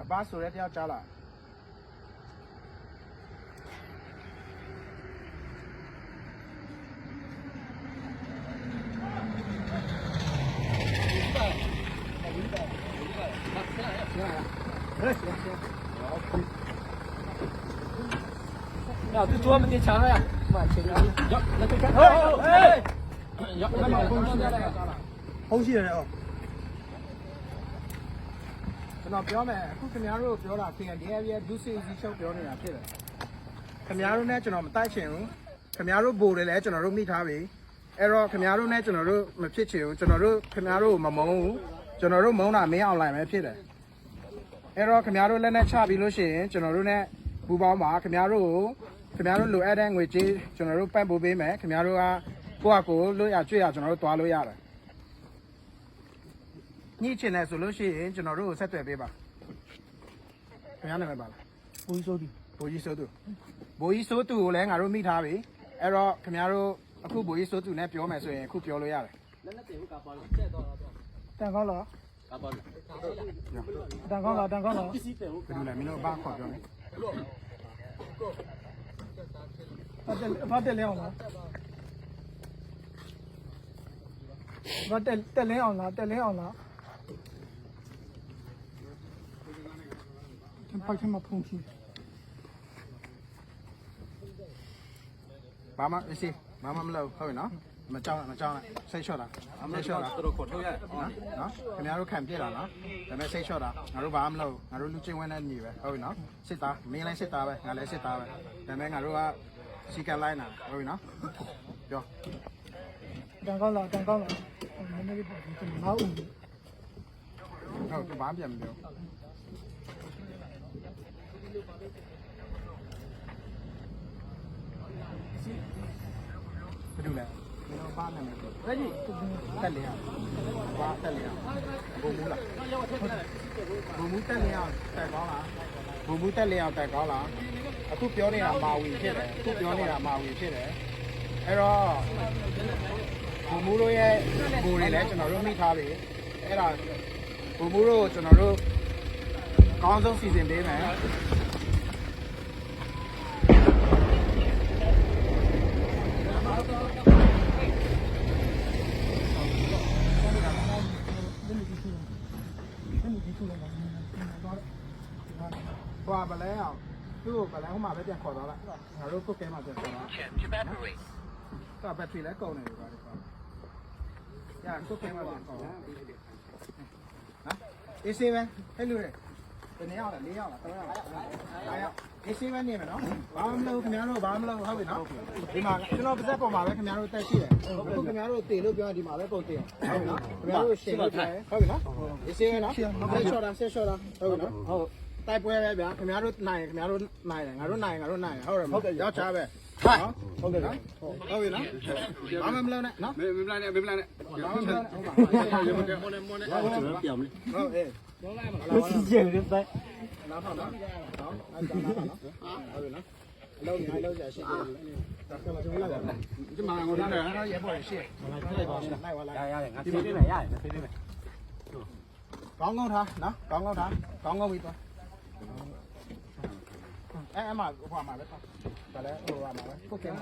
အပါဆိုရဲတယောက်ကြားလာ 呀，这桌子没抢呀！妈，请你。呀，那这看。哎哎。呀，那么空下来呀。 ဖုန်းရှိရတယ်ဟုတ် ကျွန်တော်ပြောမယ်အခုခင်ဗျားတို့ပြောတာ KNDF ရဲ့ဒုစစ်စီချုပ်ပြောနေတာဖြစ်တယ်ခင်ဗျားတို့နဲ့ကျွန်တော်မတိုက်ချင်ဘူးခင်ဗျားတို့ဘိုတယ်လည်းကျွန်တော်တို့မိထားပြီအဲ့တော့ခင်ဗျားတို့နဲ့ကျွန်တော်တို့မဖြစ်ချင်ဘူးကျွန်တော်တို့ခင်ဗျားတို့မမုန်းဘူးကျွန်တော်တို့မုန်းတာမင်းအောင်လိုက်ပဲဖြစ်တယ်အဲ့တော့ခင်ဗျားတို့လက်နဲ့ချပြီးလို့ရှိရင်ကျွန်တော်တို့နဲ့ပူပေါင်းပါခင်ဗျားတို့ကိုခင်ဗျားတို့လိုအပ်တဲ့ငွေကြေးကျွန်တော်တို့ပံ့ပိုးပေးမယ်ခင်ဗျားတို့ကကိုယ့်အကိုလွတ်ရကျွေးရကျွန်တော်တို့သွားလို့ရတယ် ညှိချင်တယ်ဆိုလို့ရှိရင်ကျွန်တော်တို့ကိုဆက်သွယ်ပေးပါခင်ဗျားနာမည်ပါလားကိုကြီးစိုးသူဘိုးကြီးစိုးသူဘိုးကြီးစိုးသူကိုလည်းငါတို့မိထားပြီအဲ့တော့ခင်ဗျားတို့အခုဘိုးကြီးစိုးသူနဲ့ပြောမယ်ဆိုရင်အခုပြောလို့ရတယ်လက်နဲ့တင်ဟုတ်ကပါလို့ဆက်တော့တော့တန်ခေါလားကပါလို့တန်ခေါလားတန်ခေါလားပစ္စည်းတင်ဟုတ်ကဘယ်လိုလဲမင်းတို့ဘာခေါ်ပြောလဲဘာတက်ဘာတက်လဲအောင်လားဘာတက်တက်လဲအောင်လားတက်လဲအောင်လား ။ပေါက်ထဲမှာဖုန်ဖြူ။ဘာမှအစီဘာမှမလုပ်ဟုတ်ပြီနော်။မကြောက်နဲ့မကြောက်နဲ့စိတ်လျှော့တာအမလျှော့တာသူတို့ကိုထုတ်ရတယ်နော်နော်ခင်ဗျားတို့ခံပြစ်တာနော်ဒါပေမဲ့စိတ်လျှော့တာငါတို့ဘာမှမလုပ်ငါတို့လူချင်းဝဲနဲ့ညီပဲဟုတ်ပြီနော်စစ်သားမင်းလည်းစစ်သားပဲငါလည်းစစ်သားပဲဒါပေမဲ့ငါတို့ကစီကန်လိုက်တာဟုတ်ပြီနော်ပြောတန်ကောင်းလားတန်ကောင်းလားမင်းလည်းပေါ့ငါ့ဦးဟုတ်ကဲ့ဘာမှပြန်မပြော ဘယ်လိုလဲကျွန်တော်ဘာနာမည်ပြောအဲ့ဒီတက်လေရဘာတက်လေရဘုံမူလားဘုံမူတက်လေရတက်ကောင်းလားဘုံမူတက်လေရတက်ကောင်းလားအခုပြောနေတာမာဝီဖြစ်တယ်အခုပြောနေတာမာဝီဖြစ်တယ်အဲ့တော့ဘုံမူတို့ရဲ့ကိုယ်တွေလည်းကျွန်တော်တို့မိထားပြီအဲ့ဒါဘုံမူတို့ကျွန်တော်တို့ အကောင်းဆုံးစီစဉ်ပေးမယ်ဟွာဗလဲအောင်သူ့ကိုဗလဲဟိုမှာပဲပြန်ခေါ်သွားလိုက်ငါတို့ကုတ်ကဲမှာပြန်ခေါ်သွားတော့ဘက်ထရီလည်းကုန်နေပြီပါလေကွာရကုတ်ကဲမှာပြန်ခေါ်သွားနော်အေးစေးပဲဟဲ့လူတွေ ဘယ်နှစ်ယောက်လဲ၄ယောက်လား၃ယောက်လား၅ယောက်အေးစေးပဲနေမယ်နော်ဘာမှမလုပ်ခင်ဗျားတို့ဘာမှမလုပ်ဟုတ်ပြီနော်ဒီမှာကျွန်တော်ပါဇက်ပေါ်မှာပဲခင်ဗျားတို့တက်ရှိတယ်အခုခင်ဗျားတို့တေလို့ပြောရင်ဒီမှာပဲကုန်တေအောင်ဟုတ်ပြီနော်ခင်ဗျားတို့ရှင်လို့ပြောရင်ဟုတ်ပြီနော်အေးစေးပဲနော်ဆက်ချော့တာဆက်ချော့တာဟုတ်ပြီနော်ဟုတ်တိုက်ပွဲပဲဗျာခင်ဗျားတို့နိုင်ခင်ဗျားတို့နိုင်တယ်ငါတို့နိုင်ငါတို့နိုင်ဟုတ်တယ်မဟုတ်တယ်ရောက်ချပဲ thôi không được đâu nó báo em lên này nó em lên này em lên này báo em lên này mua này mua này kiểm đi nó xin chuyện đi đấy nó thằng nó nó anh chàng nó nó lâu ngày lâu giờ xin chuyện chứ mà ngồi đây nó dễ bỏ xe đi này đi này có ngon thôi nó có ngon thôi có ngon bị tôi 哎，妈，我妈来吧，再来，我妈来，不给妈。